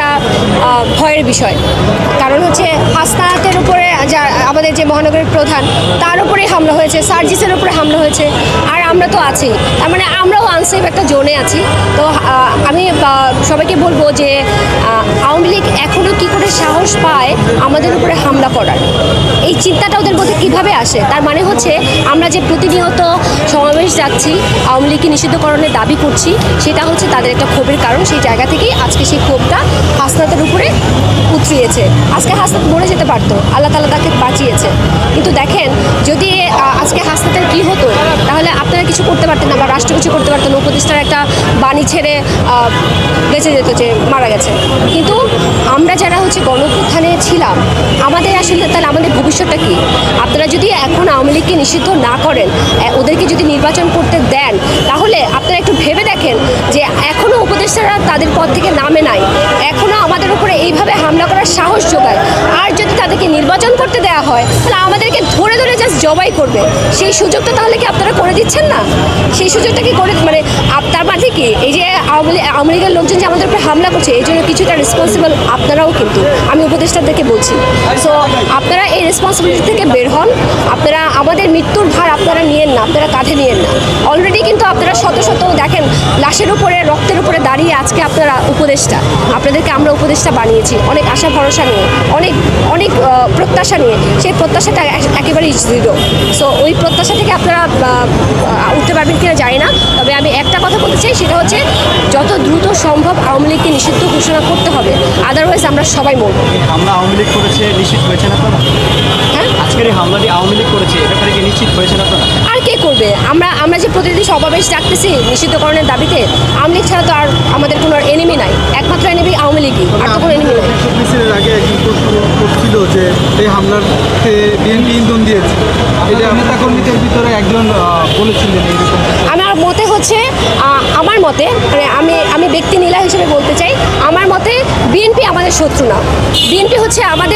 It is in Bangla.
একটা ভয়ের বিষয়। কারণ হচ্ছে হাসনাতের উপর যা, আমাদের যে মহানগরের প্রধান, তার উপরেই হামলা হয়েছে, সার্জিসের উপরে হামলা হয়েছে, আর আমরা তো আছি। তার মানে আমরাও আনসেফ একটা জোনে আছি। তো আমি সবাইকে বলব যে আওয়ামী লীগ এখনও কী করে সাহস পায় আমাদের উপরে হামলা করার? এই চিন্তাটা ওদের মধ্যে কীভাবে আসে? তার মানে হচ্ছে, আমরা যে প্রতিনিয়ত সমাবেশ যাচ্ছি, আওয়ামী লীগকে নিষিদ্ধকরণের দাবি করছি, সেটা হচ্ছে তাদের একটা ক্ষোভের কারণ। সেই জায়গা থেকেই আজকে সেই ক্ষোভটা হাসনাতের উপরে উতরিয়েছে আজকে হাসনাত মরে যেতে পারতো, আল্লাহ তালা তাকে বাঁচিয়েছে। কিন্তু দেখেন, যদি আজকে হাসনাতের কি হতো, তাহলে আপনারা কিছু করতে পারতেন না বা রাষ্ট্র কিছু করতে পারতেন উপদেষ্টার একটা বাণী ছেড়ে বেঁচে যেত যে মারা গেছে। কিন্তু আমরা যারা হচ্ছে গণপ্রধানে ছিলাম, আমাদের আসলে তাহলে আমাদের ভবিষ্যৎটা কি? আপনারা যদি এখন আওয়ামী লীগকে নিষিদ্ধ না করেন ওদেরকে যদি নির্বাচন করতে দেন, তাহলে আপনারা একটু ভেবে দেখেন যে এখনও তাদের পদ থেকে নামে নাই। এখনও আমাদের উপরে এইভাবে হামলা করার সাহস যোগায়। আর যদি তাদেরকে নির্বাচন করতে দেওয়া হয়, তাহলে আমাদেরকে ধরে ধরে জাস্ট জবাই করবে। সেই সুযোগটা তাহলে কি আপনারা করে দিচ্ছেন না? সেই সুযোগটা কি করে মানে তার মানে কি? এই যে আওয়ামী লীগের লোকজন যে আমাদের উপরে হামলা করছে এই জন্য কিছুটা রেসপন্সিবল আপনারাও কিন্তু। আমি উপদেষ্টাদেরকে বলছি। সো আপনারা এই রেসপন্সিবিলিটি থেকে বের হন। আপনারা আমাদের মৃত্যুর ভার আপনারা নিয়েন না, আপনারা কাঁধে নিয়েন না। অলরেডি কিন্তু আপনারা শত শত দেখেন লাশের উপরে রক্তের উপরে দাঁড়িয়ে আজকে আপনারা উপদেষ্টা। আপনাদেরকে আমরা উপদেষ্টা বানিয়েছি। অনেক আশা ভরসা নিয়ে অনেক অনেক প্রত্যাশা নিয়ে সেই প্রত্যাশাটা এক- একেবারেই জিরো। সো ওই প্রত্যাশা থেকে আপনারা উঠতে পারবেন কিনা জানি না। তবে আমি একটা কথা বলতে চাই সেটা হচ্ছে যত দ্রুত সম্ভব আওয়ামী লীগকে নিষিদ্ধ ঘোষণা করতে হবে। আদারওয়াইজ আমরা সবাই মরবো। হামলা আওয়ামী লীগ করেছে আপনারা? হ্যাঁ? আজকের এই হামলাটি আওয়ামী লীগ করেছে এ ব্যাপারে কি নিশ্চিত হয়েছেন আপনারা? আর কে করবে আমরা আমরা যে প্রতিদিন সমাবেশ ডাকতেছি নিষিদ্ধকরণের দাবিতে আওয়ামী লীগ ছাড়া তো আর আমাদের কোনো এনিমি নাই। একমাত্র এনিমি আওয়ামী লীগই আর তো কোনো এনিমি নাই। মিছিলের আগে একজন প্রশ্ন করছিল যে এই হামলার বিএনপি ইন্ধন দিয়েছে। এটা নেতা কর্মীদের ভিতরে একজন বলেছিলেন আমার মতে হচ্ছে আমার মতে মানে আমি আমি ব্যক্তি নীলা হিসেবে বলতে চাই আমার মতে বিএনপি আমাদের শত্রু না। বিএনপি হচ্ছে আমাদের